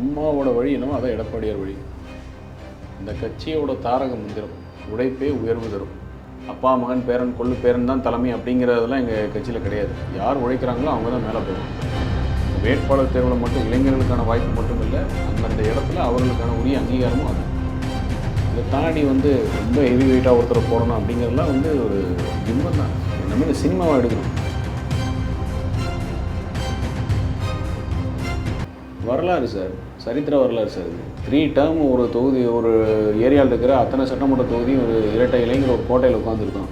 அம்மாவோட வழி என்னமோ அதான் எடப்பாடியார் வழி. இந்த கட்சியோட தாரக மந்திரம் உழைப்பே உயர்வு தரும். அப்பா மகன் பேரன் கொள்ளு பேரன் தான் தலைமை அப்படிங்கிறதெல்லாம் எங்கள் கட்சியில் கிடையாது. யார் உழைக்கிறாங்களோ அவங்க தான் மேலே போகும். வேட்பாளர் தேர்வில் மட்டும் இளைஞர்களுக்கான வாய்ப்பு மட்டும் இல்லை அந்தந்த இடத்துல அவர்களுக்கான உரிய அங்கீகாரமும் அது. இதை தாண்டி வந்து ரொம்ப ஹெவி வெயிட்டாக ஒருத்தர் போடணும் அப்படிங்கிறதுலாம் வந்து ஒரு பிம்பம் தான். நம்ம இந்த சினிமாவை எடுக்கணும். வரலாறு சார் சரித்திர வரலாறு சார் இது. த்ரீ டேர்ம் ஒரு தொகுதி ஒரு ஏரியாவில் இருக்கிற அத்தனை சட்டமன்ற தொகுதி ஒரு இரட்டை இளைஞர் ஒரு கோட்டையில் உட்காந்துருக்கோம்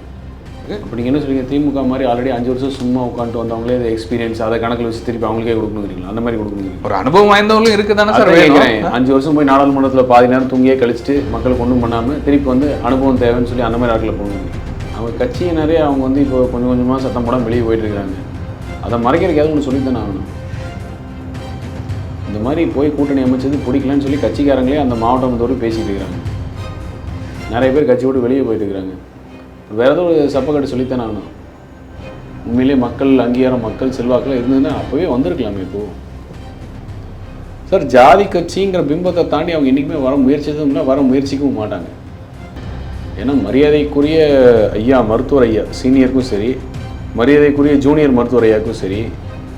அப்படி நீங்கள் என்ன சொல்றீங்க? திமுக மாதிரி ஆல்ரெடி அஞ்சு வருஷம் சும்மா உட்காந்துட்டு வந்தவங்களே அதை எக்ஸ்பீரியன்ஸ் அதை கணக்கில் வச்சு திருப்பி அவங்களுக்கே கொடுக்கணுங்கிறீங்களா? அந்த மாதிரி கொடுக்கணுங்கிறீங்க ஒரு அனுபவம் வாய்ந்தவங்களும் இருக்கு தானே சார் கேட்கிறேன். அஞ்சு வருஷம் போய் நாடாளுமன்றத்தில் பாதி நேரம் தூங்கியே கழிச்சிட்டு மக்களுக்கு ஒன்றும் பண்ணாமல் திருப்பி வந்து அனுபவம் தேவைன்னு சொல்லி அந்த மாதிரி ஆட்களை போகணும் அவங்க கட்சியினரே அவங்க வந்து இப்போ கொஞ்சம் கொஞ்சமாக சத்தம் போடாம வெளியே போயிட்டு இருக்காங்க அதை மறைக்கிறதுக்கு ஏதாவது ஒன்று சொல்லித்தானே ஆகணும். இந்த மாதிரி போய் கூட்டணி அமைச்சது பிடிக்கலன்னு சொல்லி கட்சிக்காரங்களே அந்த மாவட்டம் தோறும் பேசிகிட்டு இருக்கிறாங்க நிறைய பேர் கட்சி விட்டு வெளியே போயிட்டு இருக்கிறாங்க வேறு ஏதோ ஒரு சப்பக்கட்டு சொல்லித்தான் ஆகணும். உண்மையிலேயே மக்கள் அங்கீகாரம் மக்கள் செல்வாக்கில் இருந்ததுன்னா அப்போவே வந்திருக்கலாமே இப்போது சார் ஜாதி கட்சிங்கிற பிம்பத்தை தாண்டி அவங்க என்றைக்குமே வர முயற்சிதும் இல்லை வர முயற்சிக்கவும் மாட்டாங்க. ஏன்னா மரியாதைக்குரிய ஐயா மருத்துவர் ஐயா சீனியருக்கும் சரி மரியாதைக்குரிய ஜூனியர் மருத்துவர் ஐயாவுக்கும் சரி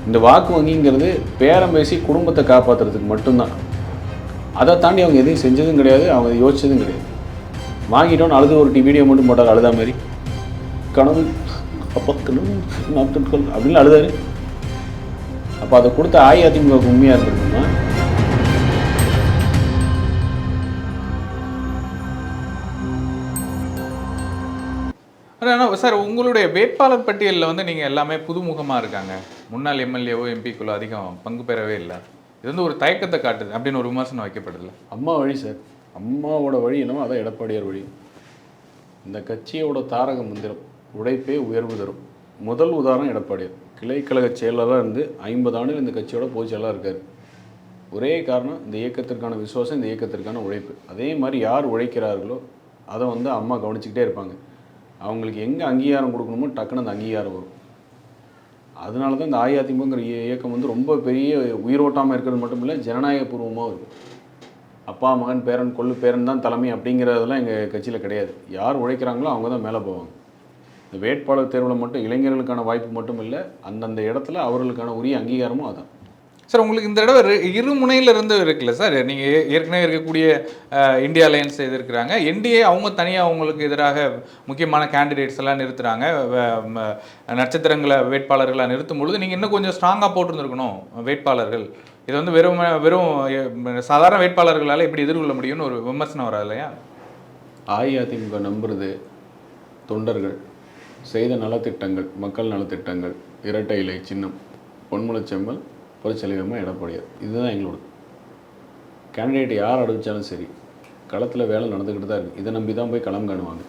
இந்த வாக்கு வங்கிங்கிறது பேரம் பேசி குடும்பத்தை காப்பாற்றுறதுக்கு மட்டும்தான். அதை தாண்டி அவங்க எதையும் செஞ்சதும் கிடையாது அவங்க யோசிச்சதும் கிடையாது. வாங்கிட்டோன்னு அழுது ஒரு டி வீடியோ மட்டும் போட்டார் அழுதா மாதிரி. கனவு அப்பா கனவு நாட்கள் அப்படின்னு அழுதாரு. அப்போ அதை கொடுத்த அஇஅதிமுக உண்மையாக இருந்திருக்குமா ஆனால் சார் உங்களுடைய வேட்பாளர் பட்டியலில் வந்து நீங்கள் எல்லாமே புதுமுகமாக இருக்காங்க. முன்னாள் எம்எல்ஏவோ எம்பிக்குள்ளோ அதிகம் பங்கு பெறவே இல்லை. இது வந்து ஒரு தயக்கத்தை காட்டுது அப்படின்னு ஒரு விமர்சனம் வைக்கப்படுதுல அம்மா வழி சார். அம்மாவோட வழி என்னமோ அதான் எடப்பாடியார் வழி. இந்த கட்சியோட தாரக மந்திரம் உழைப்பே உயர்வு தரும். முதல் உதாரணம் எடப்பாடியார். கிளை கழக செயலராக இருந்து ஐம்பது ஆண்டுகள் இந்த கட்சியோட பொதுச் செயலாளராக இருக்கார். ஒரே காரணம் இந்த இயக்கத்திற்கான விசுவாசம் இந்த இயக்கத்திற்கான உழைப்பு. அதே மாதிரி யார் உழைக்கிறார்களோ அதை வந்து அம்மா கவனிச்சுக்கிட்டே இருப்பாங்க. அவங்களுக்கு எங்கே அங்கீகாரம் கொடுக்கணுமோ டக்குன்னு அந்த அங்கீகாரம் வரும். அதனால தான் இந்த அஇஅதிமுகங்கிற இயக்கம் வந்து ரொம்ப பெரிய உயிரோட்டமாக இருக்கிறது மட்டும் இல்லை ஜனநாயகபூர்வமாக இருக்கும் அப்பா மகன் பேரன் கொள்ளு பேரன் தான் தலைமை அப்படிங்கிறதெல்லாம் எங்கள் கட்சியில் கிடையாது. யார் உழைக்கிறாங்களோ அவங்க தான் மேலே போவாங்க. இந்த வேட்பாளர் தேர்வில் மட்டும் இளைஞர்களுக்கான வாய்ப்பு மட்டும் இல்லை அந்தந்த இடத்துல அவர்களுக்கான உரிய அங்கீகாரமும் அதான். சார் உங்களுக்கு இந்த தடவை இரு முனையில இருந்து இருக்குல்ல சார்? நீங்கள் ஏற்கனவே இருக்கக்கூடிய இந்தியா அலையன்ஸ் எதிர்க்கிறாங்க. என்டிஏ அவங்க தனியாக அவங்களுக்கு எதிராக முக்கியமான கேண்டிடேட்ஸ் எல்லாம் நிறுத்துறாங்க. வ- ம- நட்சத்திரங்களை வேட்பாளர்களாக நிறுத்தும் பொழுது நீங்கள் இன்னும் கொஞ்சம் ஸ்ட்ராங்காக போட்டிருந்துருக்கணும் வேட்பாளர்கள். இது வந்து வெறும் வெறும் சாதாரண வேட்பாளர்களால் எப்படி எதிர்கொள்ள முடியும்னு ஒரு விமர்சனம் வராது இல்லையா? அஇஅதிமுக நம்புறது தொண்டர்கள் செய்த நலத்திட்டங்கள் மக்கள் நலத்திட்டங்கள் இரட்டை இலை சின்னம் பொன்முளச்செம்மல் புரட்சலைவமா எடப்பாடியார். இதுதான் எங்களோட கேண்டிடேட் யார் அடிச்சாலும் சரி களத்தில் வேலை நடந்துக்கிட்டு தான் இருக்குது இதை நம்பி தான் போய் களம் காணுவாங்க.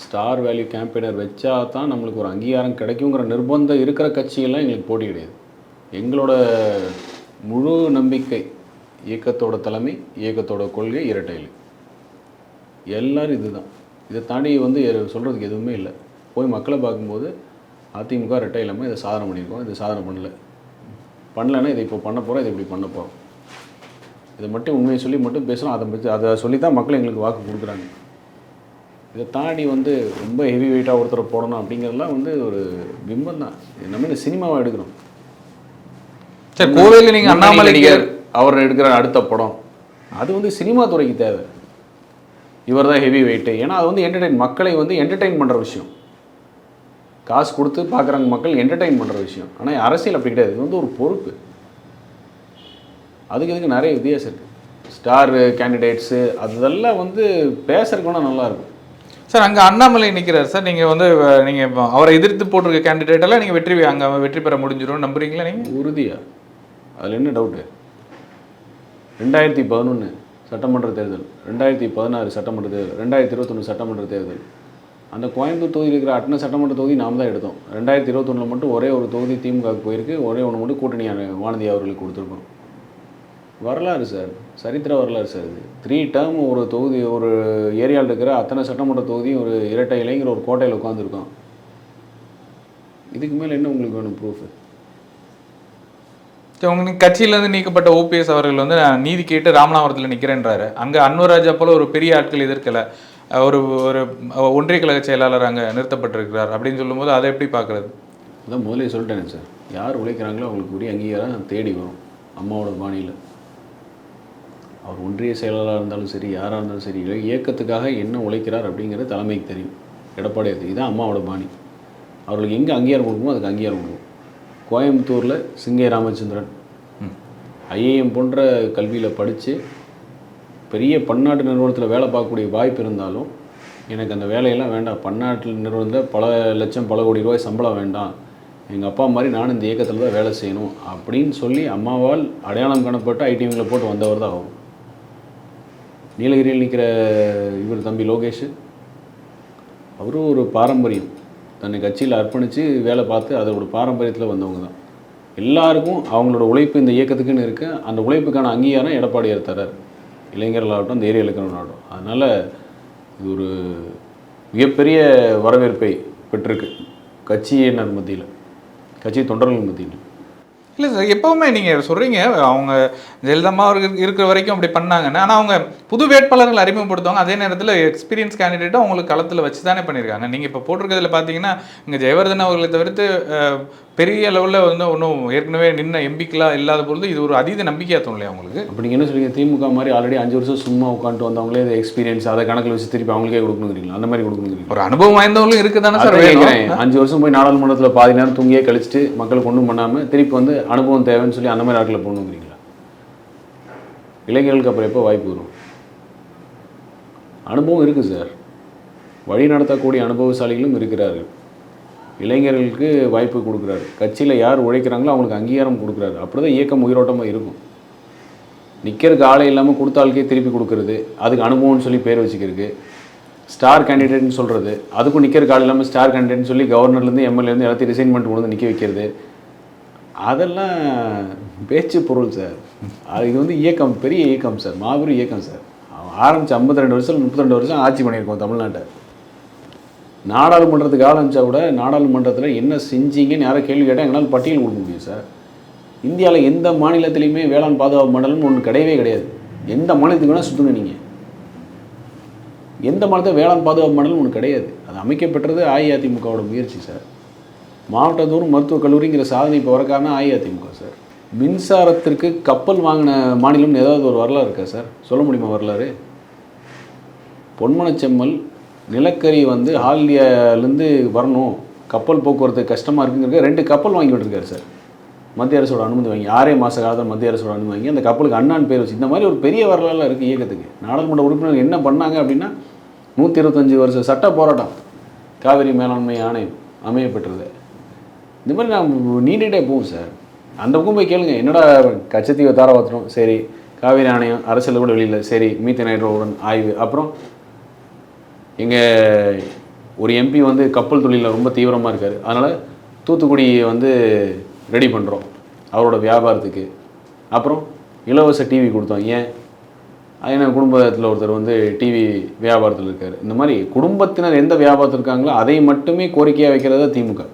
ஸ்டார் வேல்யூ கேம்பெயினர் வச்சா தான் நம்மளுக்கு ஒரு அங்கீகாரம் கிடைக்குங்கிற நிர்பந்தம் இருக்கிற கட்சியெல்லாம் எங்களுக்கு போட்டி கிடையாது. எங்களோட முழு நம்பிக்கை இயக்கத்தோட தலைமை இயக்கத்தோட கொள்கை இரட்டை இலை எல்லாரும் இதுதான். இதை தாண்டி வந்து சொல்றதுக்கு எதுவுமே இல்லை. போய் மக்களை பார்க்கும்போது அதிமுக ரெட்டை இல்லாமல் இதை சாதனை பண்ணியிருக்கோம். இது சாதனை பண்ணல. பண்ணலைன்னா இதை இப்போ பண்ண போகிறோம் இதை இப்படி பண்ண போகிறோம் இதை மட்டும் உண்மையை சொல்லி மட்டும் பேசுகிறோம் அதை பற்றி அதை சொல்லி தான் மக்கள் எங்களுக்கு வாக்கு கொடுக்குறாங்க. இதை தாண்டி வந்து ரொம்ப ஹெவி வெயிட்டாக ஒருத்தரை போடணும் அப்படிங்கிறதுலாம் வந்து ஒரு பிம்பம் தான். நம்ம இந்த சினிமாவை எடுக்கிறோம்? சார் கோவையில் நீங்கள் நடிகர் அவர் எடுக்கிற அடுத்த படம் அது வந்து சினிமா துறைக்கு தேவை. இவர் தான் ஹெவி வெயிட்டு ஏன்னா அது வந்து என்டர்டைன் மக்களை வந்து என்டர்டைன் பண்ணுற விஷயம். காசு கொடுத்து பார்க்குறாங்க மக்கள் என்டர்டைன் பண்ணுற விஷயம். ஆனால் அரசியல் அப்படி கிடையாது. இது வந்து ஒரு பொறுப்பு. அதுக்கு இதுக்கு நிறைய வித்தியாசம் இருக்குது ஸ்டார் கேண்டிடேட்ஸு அதெல்லாம் வந்து பேசுறதுக்கு நல்லாயிருக்கும் சார் அங்கே அண்ணாமலை நிற்கிறார் சார். நீங்கள் வந்து நீங்கள் அவரை எதிர்த்து போட்டிருக்க கேண்டிடேட் எல்லாம் நீங்கள் வெற்றி அங்கே வெற்றி பெற முடிஞ்சிரும் நம்புறீங்களா நீங்கள் உறுதியா. அதில் என்ன டவுட்டு ரெண்டாயிரத்தி பதினொன்று சட்டமன்ற தேர்தல் ரெண்டாயிரத்தி பதினாறு சட்டமன்ற தேர்தல் ரெண்டாயிரத்தி இருபத்தொன்று சட்டமன்ற தேர்தல். அந்த கோயம்புத்தூர் இருக்கிற அட்டனை சட்டமன்ற தொகுதி நாம் தான் எடுத்தோம். ரெண்டாயிரத்தி இருபத்தொன்னில் மட்டும் ஒரே ஒரு தொகுதி திமுகவுக்கு போயிருக்கு. ஒரே ஒன்று மட்டும் கூட்டணி வானதி அவர்களுக்கு கொடுத்துருக்கோம் வரலாறு சார். சரித்திர வரலாறு சார் இது. த்ரீ டேர்ம் ஒரு தொகுதி ஒரு ஏரியாவில் இருக்கிற அத்தனை சட்டமன்ற தொகுதியும் ஒரு இரட்டை இலைங்கிற ஒரு கோட்டையில் உட்காந்துருக்கோம் இதுக்கு மேலே என்ன உங்களுக்கு வேணும் ப்ரூஃப் சரி, உங்க கட்சியிலேருந்து நீக்கப்பட்ட ஓபிஎஸ் அவர்கள் வந்து நான் நீதி கேட்டு ராமநாதபுரத்தில் நிற்கிறேன்றாரு அங்கே அன்வராஜா போல ஒரு பெரிய ஆட்கள் எதிர்க்கலை. ஒரு ஒரு ஒன்றிய கழக செயலாளர் அங்கே நிறுத்தப்பட்டிருக்கிறார் அப்படின்னு சொல்லும்போது அதை எப்படி பார்க்குறது? அதான் முதலே சொல்லிட்டேனே சார். யார் உழைக்கிறாங்களோ அவங்களுக்கு உரிய அங்கீகாரம் தேடி வரும் அம்மாவோட பாணியில். அவர் ஒன்றிய செயலாளராக இருந்தாலும் சரி யாராக இருந்தாலும் சரி இயக்கத்துக்காக என்ன உழைக்கிறார் அப்படிங்கிறது தலைமைக்கு தெரியும். எடப்பாடியார் தெரியும் இதான் அம்மாவோட பாணி. அவர்களுக்கு எங்கே அங்கீகாரம் கொடுக்குமோ அதுக்கு அங்கீகாரம் கொடுக்கும் கோயம்புத்தூரில் சிங்கை ராமச்சந்திரன். ஐஏஎம் போன்ற கல்வியில் படித்து பெரிய பன்னாட்டு நிறுவனத்தில் வேலை பார்க்கக்கூடிய வாய்ப்பு இருந்தாலும் எனக்கு அந்த வேலையெல்லாம் வேண்டாம். பன்னாட்டு நிறுவனத்தில் பல லட்சம் பல கோடி ரூபாய் சம்பளம் வேண்டாம். எங்கள் அப்பா மாதிரி நானும் இந்த இயக்கத்தில் தான் வேலை செய்யணும் அப்படின்னு சொல்லி அம்மாவால் அடையாளம் காணப்பட்டு ஐடிவியில் போட்டு வந்தவர் தான் ஆகும் நீலகிரியில் நிற்கிற இவர் தம்பி லோகேஷ். அவரும் ஒரு பாரம்பரியம். தன்னை கட்சியில் அர்ப்பணித்து வேலை பார்த்து அதோட பாரம்பரியத்தில் வந்தவங்க தான். எல்லாருக்கும் அவங்களோட உழைப்பு இந்த இயக்கத்துக்குன்னு இருக்குது அந்த உழைப்புக்கான அங்கீகாரம் எடப்பாடியார் தரார் இளைஞர்களாகட்டும் இந்த இலக்கணங்களாகட்டும் அதனால் இது ஒரு மிகப்பெரிய வரவேற்பை பெற்றிருக்கு. கட்சியினர் மத்தியில். கட்சி தொண்டர்கள் மத்தியில். இல்லை சார் எப்பவுமே நீங்கள் சொல்கிறீங்க அவங்க ஜெயலலிதா இருக்கிற வரைக்கும் அப்படி பண்ணாங்கன்னு. ஆனால் அவங்க புது வேட்பாளர்கள் அறிமுகப்படுத்துவாங்க. அதே நேரத்தில் எக்ஸ்பீரியன்ஸ் கேண்டிடேட்டும் அவங்களுக்கு களத்தில் வச்சு தானே பண்ணியிருக்காங்க. நீங்கள் இப்போ போட்டிருக்கிறதுல பார்த்தீங்கன்னா இங்கே ஜெயவர்தன் அவர்களை தவிர்த்து பெரிய லெவலில் வந்து ஒன்றும் ஏற்கனவே நின்ன எம்பிக்கெலாம் இல்லாத பொழுது இது ஒரு அதீத நம்பிக்கையாக தோணலையா உங்களுக்கு? அப்படி நீங்க என்ன சொல்றீங்க? திமுக மாதிரி ஆல்ரெடி அஞ்சு வருஷம் சும்மா உட்காந்துட்டு வந்தவங்களே இந்த எக்ஸ்பீரியன்ஸ் அதை கணக்கில் வச்சு திருப்பி அவங்களுக்கே கொடுக்கணுங்கிறீங்களா? அந்த மாதிரி கொடுக்கணுங்கிறீங்களா? ஒரு அனுபவம் வாய்ந்தவங்களும் இருக்குது தானே சார் கேட்கிறேன். அஞ்சு வருஷம் போய் நாடாளுமன்றத்தில் பாதி நேரம் தூங்கியே கழிச்சிட்டு மக்களுக்கு ஒன்றும் பண்ணாமல் திருப்பி வந்து அனுபவம் தேவைன்னு சொல்லி அந்த மாதிரி ஆட்களை போகணுங்கிறீங்களா இளைஞர்களுக்கு அப்புறம் எப்போ வாய்ப்பு வரும்? அனுபவம் இருக்குது சார். வழி நடத்தக்கூடிய அனுபவசாலிகளும் இருக்கிறார்கள். இளைஞர்களுக்கு வாய்ப்பு கொடுக்குறாரு. கட்சியில் யார் உழைக்கிறாங்களோ அவங்களுக்கு அங்கீகாரம் கொடுக்குறாரு. அப்படி தான் இயக்கம் உயிரோட்டமாக இருக்கும். நிற்கிறதுக்கு ஆளே இல்லாமல் கொடுத்தாளுக்கே திருப்பி கொடுக்குறது அதுக்கு அனுபவம்னு சொல்லி பேர் வச்சுக்கிறது ஸ்டார் கேண்டிடேட்னு சொல்கிறது அதுக்கும் நிற்கிற காலம் இல்லாமல் ஸ்டார் கேண்டிடேட்னு சொல்லி கவர்னர்லேருந்து எம்எல்ஏலேருந்து எல்லாத்தையும் ரிசைன்மெண்ட் கொண்டு வந்து நிற்க வைக்கிறது. அதெல்லாம் பேச்சு பொருள் சார். அது இது வந்து இயக்கம் பெரிய இயக்கம் சார். மாபெரும் இயக்கம் சார். ஆரம்பித்து ஐம்பத்தி ரெண்டு வருஷம் முப்பத்தி ரெண்டு வருஷம் ஆட்சி பண்ணியிருக்கோம் தமிழ்நாட்டை. நாடாளுமன்றத்துக்கு ஆரம்பிச்சா கூட நாடாளுமன்றத்தில் என்ன செஞ்சீங்கன்னு யாரை கேள்வி கேட்டால் எங்களால் பட்டியல் கொடுக்க முடியும் சார். இந்தியாவில் எந்த மாநிலத்திலையுமே வேளாண் பாதுகாப்பு மண்டலம்னு ஒன்று கிடையவே கிடையாது. எந்த மாநிலத்துக்கு வேணால் சுற்றுங்க நீங்கள் எந்த மாநிலத்தில் வேளாண் பாதுகாப்பு மண்டலம் ஒன்று கிடையாது. அது அமைக்கப்பட்டது அஇஅதிமுகவோட முயற்சி சார். மாவட்டத்தோறும் மருத்துவக் கல்லூரிங்கிற சாதனை இப்போ வர காரணம் அஇஅதிமுக சார். மின்சாரத்திற்கு கப்பல் வாங்கின மாநிலம்னு ஏதாவது ஒரு வரலாறு இருக்கா சார்? சொல்ல முடியுமா வரலாறு? பொன்மனச்செம்மல் நிலக்கரி வந்து ஆல்டியாலேருந்து வரணும். கப்பல் போக்குவரத்து கஷ்டமாக இருக்குங்கிறது ரெண்டு கப்பல் வாங்கி விட்டுருக்காரு சார். மத்திய அரசோட அனுமதி வாங்கி ஆறே மாத காலத்தில் மத்திய அரசோட அனுமதி வாங்கி அந்த கப்பலுக்கு அண்ணான் பேர் வச்சு இந்த மாதிரி ஒரு பெரிய வரலாறுலாம் இருக்குது இயக்கத்துக்கு. நாடாளுமன்ற உறுப்பினர் என்ன பண்ணாங்க அப்படின்னா நூற்றி இருபத்தஞ்சி வருஷம் சட்ட போராட்டம் காவிரி மேலாண்மை ஆணையம் அமையப்பெற்றது. இந்த மாதிரி நான் நீண்டுகிட்டே போவோம் சார். அந்த பக்கம் போய் கேளுங்க என்னடா கச்சத்தீவை தாராபாத்திரம் சரி காவிரி ஆணையம் அரசியல் கூட வெளியில் சரி மீத்த நைட்ரோவுடன் ஆய்வு அப்புறம் எங்கள் ஒரு எம்பி வந்து கப்பல் தொழிலில் ரொம்ப தீவிரமாக இருக்கார். அதனால் தூத்துக்குடியை வந்து ரெடி பண்ணுறோம் அவரோட வியாபாரத்துக்கு. அப்புறம் இலவச டிவி கொடுத்தோம். ஏன்? ஏன்னா குடும்பத்தில் ஒருத்தர் வந்து டிவி வியாபாரத்தில் இருக்கார். இந்த மாதிரி குடும்பத்தினர் எந்த வியாபாரத்தில் இருக்காங்களோ அதை மட்டுமே கோரிக்கையாக வைக்கிறதா திமுக.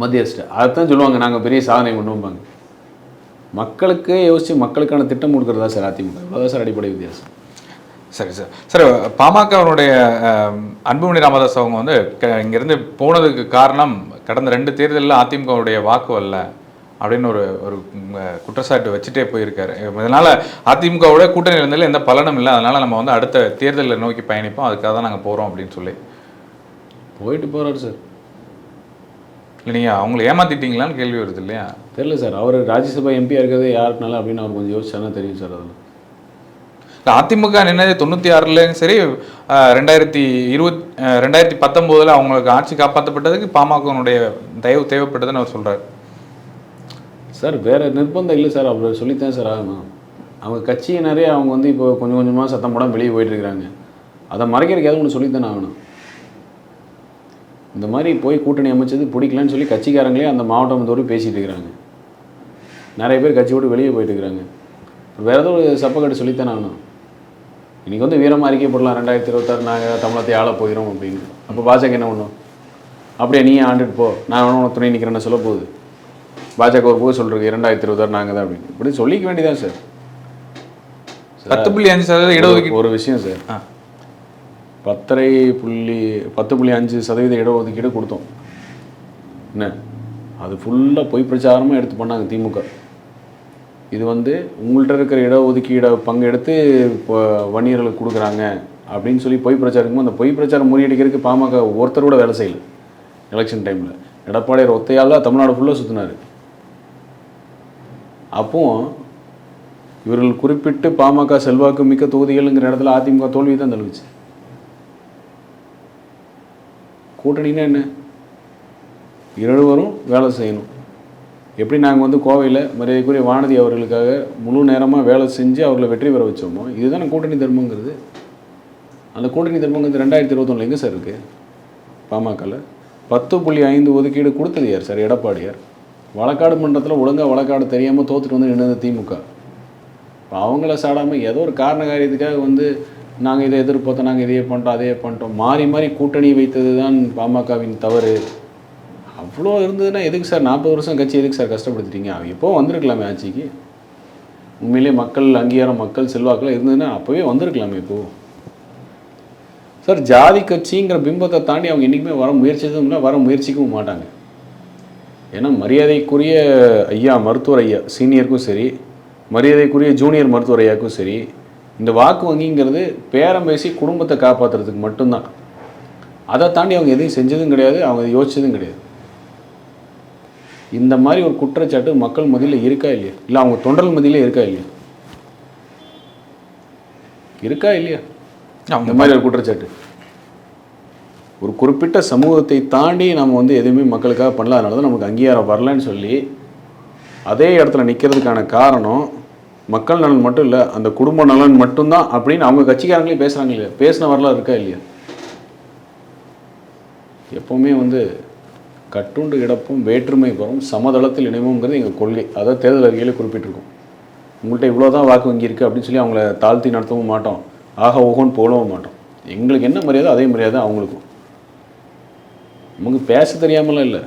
மத்திய அரசு அதைத்தான் சொல்லுவாங்க. நாங்கள் பெரிய சாதனை பண்ணுவோம்பாங்க மக்களுக்கே யோசித்து மக்களுக்கான திட்டம் கொடுக்குறதா சார் அதிமுக? இவ்வளோதான் சார் அடிப்படை வித்தியாசம். சரி சார். சார் பாமகவினுடைய அன்புமணி ராமதாஸ் அவங்க வந்து க- இங்கிருந்து போனதுக்கு காரணம் கடந்த ரெண்டு தேர்தலில் அதிமுகவுடைய வாக்கு வரல அப்படின்னு ஒரு ஒரு குற்றச்சாட்டு வச்சுட்டே போயிருக்காரு. இதனால அதிமுகவோட கூட்டணி இருந்தாலும் எந்த பலனும் இல்லை. அதனால நம்ம வந்து அடுத்த தேர்தலை நோக்கி பயணிப்போம். அதுக்காக தான் நாங்கள் போகிறோம் அப்படின்னு சொல்லி. போயிட்டு போகிறாரு சார். இல்லை நீங்கள் அவங்கள ஏமாத்திட்டீங்களான்னு கேள்வி வருது இல்லையா? தெரில சார். அவர் ராஜ்யசபா எம்பியாக இருக்கிறது யாருக்குனால அப்படின்னு அவர் கொஞ்சம் யோசிச்சானா தெரியும் சார் அதில். அதிமுக நின்னது தொண்ணூற்றி ஆறுலையும் சரி ரெண்டாயிரத்தி இருபத் ரெண்டாயிரத்தி பத்தொம்போதில் அவங்களுக்கு ஆட்சி காப்பாற்றப்பட்டதுக்கு பாமகனுடைய தயவு தேவைப்பட்டதுன்னு அவர் சொல்கிறார் சார் வேறு நிர்பந்தம் இல்லை சார் அவர் சொல்லித்தான் சார் ஆகணும். அவங்க கட்சியினரே அவங்க வந்து இப்போ கொஞ்சம் கொஞ்சமாக சத்தம் போடாம வெளியே போயிட்டுருக்காங்க அதை மறைக்கிறதுக்கு ஒன்று சொல்லித்தானே ஆகணும். இந்த மாதிரி போய் கூட்டணி அமைச்சது பிடிக்கலன்னு சொல்லி கட்சிக்காரங்களே அந்த மாவட்டம் தோறும் பேசிகிட்டு இருக்கிறாங்க. நிறைய பேர் கட்சி விட்டு வெளியே போயிட்டு இருக்கிறாங்க. வேறு ஏதோ ஒரு சப்பக்கட்டு சொல்லித்தானே ஆகணும். இன்னைக்கு வந்து வீரமாக அறிக்கை போடலாம். ரெண்டாயிரத்தி இருபத்தாறு நாங்கள் தமிழத்தை ஆள போயிடும் அப்படின்னு. அப்போ பாஜக என்ன பண்ணும்? அப்படியே நீ ஆண்டுட்டு போ. நான் வேணும் துணை நிற்கிறேன்னு சொல்ல போகுது. பாஜக ஒரு போது சொல்றது இரண்டாயிரத்தி இருபதாறு நாங்கள் தான் அப்படின்னு. இப்படி சொல்லிக்க வேண்டியதான் சார். பத்து புள்ளி அஞ்சு சதவீதம் இடஒதுக்கீடு ஒரு விஷயம் சார். பத்தரை புள்ளி பத்து புள்ளி அஞ்சு சதவீத இடஒதுக்கீடு கொடுத்தோம். என்ன? அது ஃபுல்லாக பொய் பிரச்சாரமாக எடுத்து பண்ணாங்க திமுக. இது வந்து உங்கள்கிட்ட இருக்கிற இடஒதுக்கீடை பங்கெடுத்து இப்போ வன்னியர்களுக்கு கொடுக்குறாங்க அப்படின்னு சொல்லி பொய் பிரச்சாரம் அந்த பொய் பிரச்சாரம் முறியடிக்கிறதுக்கு பாமக ஒருத்தர் கூட வேலை செய்யல. எலெக்ஷன் டைமில் எடப்பாடியார் ஒத்தையால் தமிழ்நாடு ஃபுல்லாக சுற்றினார் அப்போ இவர்கள் குறிப்பிட்டு பாமக செல்வாக்கு மிக்க தொகுதிகள்ங்கிற இடத்துல அதிமுக தோல்வி தான் தெளிவிச்சு கூட்டணின்னா என்ன? இருவரும் வேலை செய்யணும். எப்படி நாங்கள் வந்து கோவையில் மரியாதைக்குரிய வானதி அவர்களுக்காக முழு நேரமாக வேலை செஞ்சு அவர்களை வெற்றி பெற வச்சோமோ இதுதானே கூட்டணி தர்மங்கிறது. அந்த கூட்டணி தர்மங்கிறது ரெண்டாயிரத்தி இருபத்தொன்னில் எங்கே சார் இருக்குது பாமகவில் பத்து புள்ளி ஐந்து ஒதுக்கீடு கொடுத்தது யார் சார்? எடப்பாடியார். வழக்காடு மன்றத்தில் ஒழுங்காக வழக்காடு தெரியாமல் தோத்துட்டு வந்து நின்னது திமுக. இப்போ அவங்கள சாடாமல் ஏதோ ஒரு காரண காரியத்துக்காக வந்து நாங்கள் இதை எதிர்பார்த்தோம் நாங்கள் இதையே பண்ணிட்டோம் அதையே பண்ணிட்டோம் மாறி மாறி கூட்டணி வைத்தது தான் பாமகவின் தவறு. அவ்வளோ இருந்ததுன்னா எதுக்கு சார் நாற்பது வருஷம் கட்சி எதுக்கு சார் கஷ்டப்படுத்திட்டீங்க? அவங்க எப்போ வந்திருக்கலாமே ஆட்சிக்கு. உண்மையிலேயே மக்கள் அங்கீகாரம் மக்கள் செல்வாக்கில் இருந்ததுன்னா அப்போவே வந்திருக்கலாமே இப்போது சார் ஜாதி கட்சிங்கிற பிம்பத்தை தாண்டி அவங்க என்றைக்குமே வர முயற்சிதும் இல்லை வர முயற்சிக்கவும் மாட்டாங்க. ஏன்னா மரியாதைக்குரிய ஐயா மருத்துவர் ஐயா சீனியருக்கும் சரி மரியாதைக்குரிய ஜூனியர் மருத்துவர் ஐயாவுக்கும் சரி இந்த வாக்கு வங்கிங்கிறது பேரம் பேசி குடும்பத்தை காப்பாற்றுறதுக்கு மட்டும்தான். அதை தாண்டி அவங்க எதையும் செஞ்சதும் கிடையாது அவங்க யோசிச்சதும் கிடையாது. இந்த மாதிரி ஒரு குற்றச்சாட்டு மக்கள் மத்தியில் இருக்கா இல்லையா? இல்லை அவங்க தொண்டர்கள் மத்தியிலே இருக்கா இல்லையா? இருக்கா இல்லையா? இந்த மாதிரி ஒரு குற்றச்சாட்டு. ஒரு குறிப்பிட்ட சமூகத்தை தாண்டி நம்ம வந்து எதுவுமே மக்களுக்காக பண்ணல அதனால தான் நமக்கு அங்கீகாரம் வரலன்னு சொல்லி அதே இடத்துல நிற்கிறதுக்கான காரணம் மக்கள் நலன் மட்டும் இல்லை அந்த குடும்ப நலன் மட்டும்தான் அப்படின்னு அவங்க கட்சிக்காரங்களே பேசுகிறாங்க இல்லையா? பேசின வரலாறு இருக்கா இல்லையா? எப்போவுமே வந்து கட்டுண்டு கிடப்பும் வேற்றுமை பெறும் சமதளத்தில் இணைவோங்கிறது எங்கள் கொள்கை. அதை தேர்தல் அறிக்கையில் குறிப்பிட்டிருக்கோம். உங்கள்கிட்ட இவ்வளோ தான் வாக்கு வங்கி இருக்குது அப்படின்னு சொல்லி அவங்கள தாழ்த்தி நடத்தவும் மாட்டோம். ஆக ஓகோன்னு போடவும் மாட்டோம். எங்களுக்கு என்ன மரியாதை? அதே மரியாதை அவங்களுக்கும். நமக்கு பேச தெரியாமலாம் இல்லை.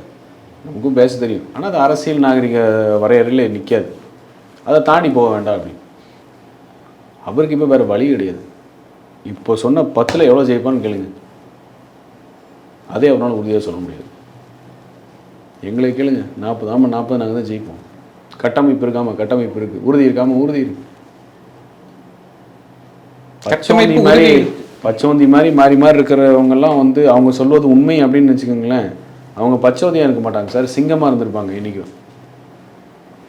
நமக்கும் பேச தெரியும். ஆனால் அது அரசியல் நாகரிக வரையறையில் நிற்காது அதை தாண்டி போக வேண்டாம் அப்படின்னு. அவருக்கு இப்போ வேறு வழி கிடையாது. இப்போ சொன்ன பத்தில் எவ்வளோ ஜெயிப்பான்னு கேளுங்க. அதே அவரால் உறுதியாக சொல்ல முடியாது. எங்களை கேளுங்க. நாற்பது ஆமாம் நாற்பது நாங்கள் தான் ஜெயிப்போம். கட்டமைப்பு இருக்காமல் கட்டமைப்பு இருக்குது உறுதி இருக்காமல் உறுதி இருக்கு. பச்சோந்தி மாதிரி. பச்சோந்தி மாதிரி மாறி மாறி இருக்கிறவங்கெல்லாம் வந்து அவங்க சொல்வது உண்மை அப்படின்னு வச்சுக்கோங்களேன் அவங்க பச்சோந்தியாக இருக்க மாட்டாங்க சார். சிங்கமாக இருந்திருப்பாங்க இன்றைக்கும்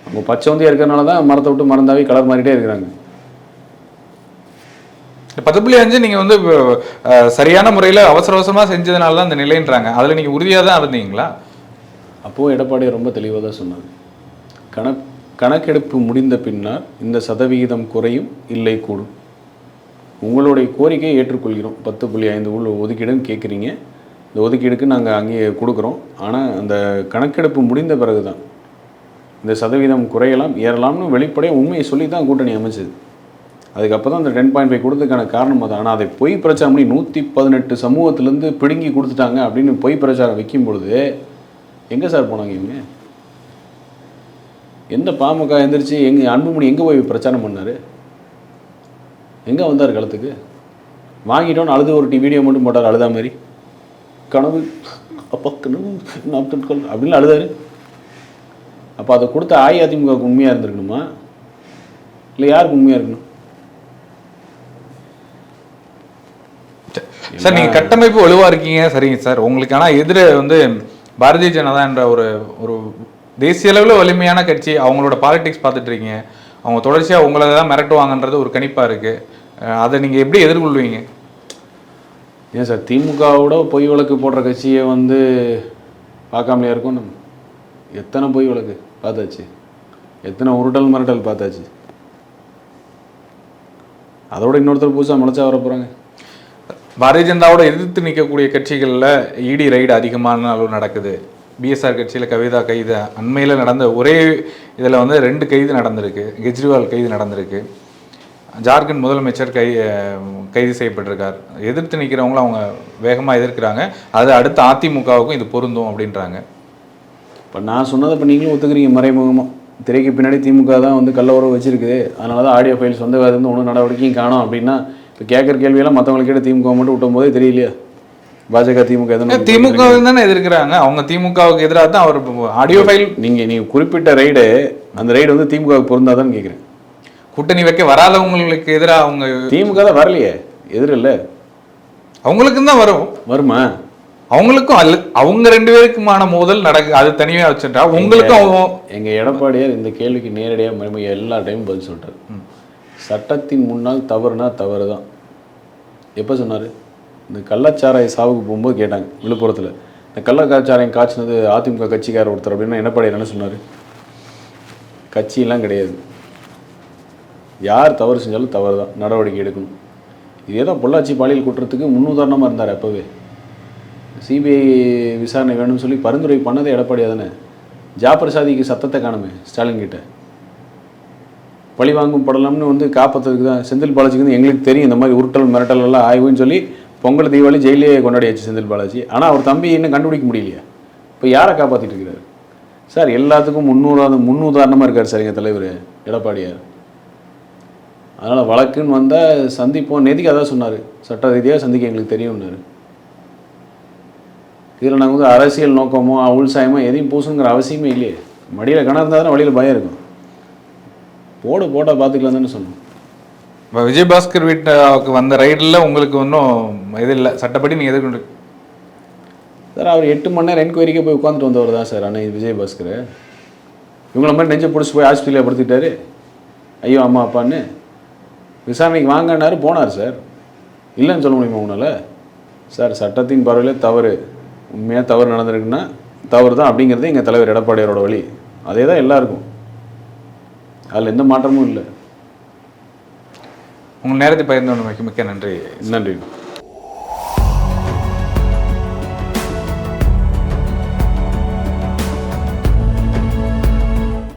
அவங்க பச்சோந்தியாக இருக்கிறனால தான் மரத்தை விட்டு மறந்தாவே கலர் மாறிட்டே இருக்கிறாங்க. பத்து புள்ளி அஞ்சு நீங்கள் வந்து சரியான முறையில் அவசர அவசரமாக செஞ்சதுனால தான் இந்த நிலைன்றாங்க. அதில் நீங்கள் உறுதியாக தான் இருந்தீங்களா? அப்போது எடப்பாடி ரொம்ப தெளிவாக தான் சொன்னாங்க கணக் கணக்கெடுப்பு முடிந்த பின்னர் இந்த சதவிகிதம் குறையும் இல்லை கூடும். உங்களுடைய கோரிக்கையை ஏற்றுக்கொள்கிறோம். பத்து புள்ளி ஐந்து உள்ள ஒதுக்கீடுன்னு கேட்குறீங்க இந்த ஒதுக்கீடுக்கு நாங்கள் அங்கேயே கொடுக்குறோம். ஆனால் அந்த கணக்கெடுப்பு முடிந்த பிறகு தான் இந்த சதவீதம் குறையலாம் ஏறலாம்னு வெளிப்படையாக உண்மையை சொல்லி தான் கூட்டணி அமைச்சது. அதுக்கப்புறம் தான் அந்த டென் பாயிண்ட் ஃபைவ் கொடுத்ததுக்கான காரணம் அது ஆனால் அதை பொய் பிரச்சாரம் பண்ணி நூற்றி பதினெட்டு சமூகத்திலேருந்து பிடுங்கி கொடுத்துட்டாங்க அப்படின்னு பொய் பிரச்சாரம் வைக்கும் பொழுது எங்கே சார் போனாங்க இவங்க? எந்த பாமக எந்திரிச்சு எங்க அன்புமணி எங்கே போய் பிரச்சாரம் பண்ணார்? எங்கே வந்தார் களத்துக்கு? வாங்கிட்டோன்னு அழுது ஒரு டி வீடியோ மட்டும் போட்டார் அழுதா மாதிரி. கனவு. அப்பா கனவு. நாட்கள் அப்படின்னு அழுதாரு. அப்போ அதை கொடுத்த அஇஅதிமுகவுக்கு உண்மையாக இருந்திருக்கணுமா? இல்லை யாருக்கு உண்மையாக இருக்கணும்? சார் நீங்கள் கட்டமைப்பு வலுவாக இருக்கீங்க. சரிங்க சார். உங்களுக்கு ஆனால் எதிர வந்து பாரதிய ஜனதா என்ற ஒரு ஒரு தேசிய அளவில் வலிமையான கட்சி அவங்களோட பாலிடிக்ஸ் பார்த்துட்டு இருக்கீங்க. அவங்க தொடர்ச்சியாக உங்களை தான் மிரட்டுவாங்கன்றது ஒரு கணிப்பாக இருக்குது அதை நீங்கள் எப்படி எதிர்கொள்வீங்க? ஏன் சார் திமுகவோட பொய் வழக்கு போடுற கட்சியை வந்து பார்க்காமலையா இருக்கும் நம்ம எத்தனை பொய் வழக்கு பார்த்தாச்சு? எத்தனை உருட்டல் மிரட்டல் பார்த்தாச்சு? அதோட இன்னொருத்தர் புதுசாக முளைச்சா வர போகிறாங்க பாரதிய ஜனதாவோட எதிர்த்து நிற்கக்கூடிய கட்சிகளில் இடி ரைடு அதிகமான அளவு நடக்குது. பிஎஸ்ஆர் கட்சியில் கவிதா கைது அண்மையில் நடந்த ஒரே இதில் வந்து ரெண்டு கைது நடந்திருக்கு. கெஜ்ரிவால் கைது நடந்திருக்கு. ஜார்க்கண்ட் முதலமைச்சர் கை கைது செய்யப்பட்டிருக்கார். எதிர்த்து நிற்கிறவங்களும் அவங்க வேகமாக எதிர்க்கிறாங்க. அது அடுத்த அதிமுகவுக்கும் இது பொருந்தும் அப்படின்றாங்க. இப்போ நான் சொன்னதை இப்போ நீங்களும் ஒத்துக்கிறீங்க மறைமுகமாக திரைக்கு பின்னாடி திமுக தான் வந்து கள்ள உறவு வச்சிருக்குது. அதனால தான் ஆடியோ ஃபைல்ஸ் வந்து அது வந்து ஒன்றும் நடவடிக்கையும் காணோம் அப்படின்னா இப்போ கேட்குற கேள்வியெல்லாம் மற்றவங்களுக்கு கேட்டு திமுக மட்டும் விட்டும் போதே தெரியலையா. பாஜக திமுக எதனா திமுக தானே எதிர்க்கிறாங்க. அவங்க திமுகவுக்கு எதிராக தான் அவர் ஆடியோ ஃபைல் நீங்கள் நீங்கள் குறிப்பிட்ட ரைடு அந்த ரைடு வந்து திமுகவுக்கு பொருந்தாதான்னு கேட்குறேன் கூட்டணி வைக்க வராதவங்களுக்கு எதிராக அவங்க திமுக தான் வரலையே. எதிரில்ல அவங்களுக்கும் தான் வரும். வருமா? அவங்களுக்கும் அல்ல. அவங்க ரெண்டு பேருக்குமான மோதல் நடக்கு அது தனியாக வச்சுட்டா உங்களுக்கும் அவங்க- எங்க எடப்பாடியார் இந்த கேள்விக்கு நேரடியாக எல்லா டைமும் பதில் சொல்லிட்டார். சட்டத்தின் முன்னால் தவறுனா தவறு தான் எப்போ சொன்னார்? இந்த கள்ளச்சாராய சாவுக்கு போகும்போது கேட்டாங்க விழுப்புரத்தில். இந்த கள்ளச்சாராயம் காய்ச்சினது அதிமுக கட்சிக்காரர் ஒருத்தர் அப்படின்னா என்னப்படைய என்ன சொன்னார்? கட்சியெல்லாம் கிடையாது. யார் தவறு செஞ்சாலும் தவறு தான் நடவடிக்கை எடுக்கணும். இதே தான் பொள்ளாச்சி பாலியல் குற்றத்துக்கு முன்னுதாரணமாக இருந்தார் அப்போவே. சிபிஐ விசாரணை வேணும்னு சொல்லி பரிந்துரை பண்ணதே எடப்பாடியா தானே? ஜாபர் சாதிக்கு சத்தத்தை காணுமே ஸ்டாலின் கிட்ட பழி வாங்கும் படலம்னு வந்து காப்பாற்றுறதுக்கு தான் செந்தில் பாலாஜிக்கு வந்து எங்களுக்கு தெரியும் இந்த மாதிரி உருட்டல் மிரட்டல் எல்லாம் ஆய்வுன்னு சொல்லி பொங்கல் தீபாவளி ஜெயிலே கொண்டாடியாச்சு செந்தில் பாலாஜி. ஆனால் அவர் தம்பி இன்னும் கண்டுபிடிக்க முடியலையா. இப்போ யாரை காப்பாற்றிட்டு இருக்கிறார் சார் எல்லாத்துக்கும் முன்னூறாவது முன்னுதாரணமாக இருக்கார் சார் எங்கள் தலைவர் எடப்பாடியார். அதனால் வழக்குன்னு வந்தால் சந்திப்போம். நெதிக்கு அதான் சொன்னார். சட்ட ரீதியாக சந்திக்க எங்களுக்கு தெரியும்னாரு. இதில் நாங்கள் வந்து அரசியல் நோக்கமோ உள்சாயமோ எதையும் பூசணுங்கிற அவசியமே இல்லையே. மடியில் கணம் இருந்தால் தானே வழியில் பயம் இருக்கும். போடு போட்டா பார்த்துக்கலாம் தானே சொன்னோம். இப்போ விஜயபாஸ்கர் வீட்டுக்கு வந்த ரைடில் உங்களுக்கு ஒன்றும் இது இல்லை சட்டப்படி நீங்கள் எதிர்கொண்டு சார் அவர் எட்டு மணி நேரம் என்கொயரிக்கே போய் உட்காந்துட்டு வந்தவர் தான் சார் அண்ணன் விஜய் பாஸ்கர் இவங்கள மாதிரி நெஞ்சை பிடிச்சி போய் ஹாஸ்பிட்டலில் படுத்திட்டாரு ஐயோ அம்மா அப்பான்னு. விசாரணைக்கு வாங்கினாரு போனார் சார். இல்லைன்னு சொல்ல முடியுமா உங்களால் சார் சட்டத்தின் பார்வையில் தவறு. உண்மையாக தவறு நடந்திருக்குன்னா தவறு தான் அப்படிங்கிறது எங்கள் தலைவர் எடப்பாடியாரோட வழி. அதே தான் எல்லாருக்கும். அதில் எந்த மாற்றமும் இல்லை. உங்கள் நேரத்தை பகிர்ந்து கொண்டமைக்கு மிக்க நன்றி. நன்றி.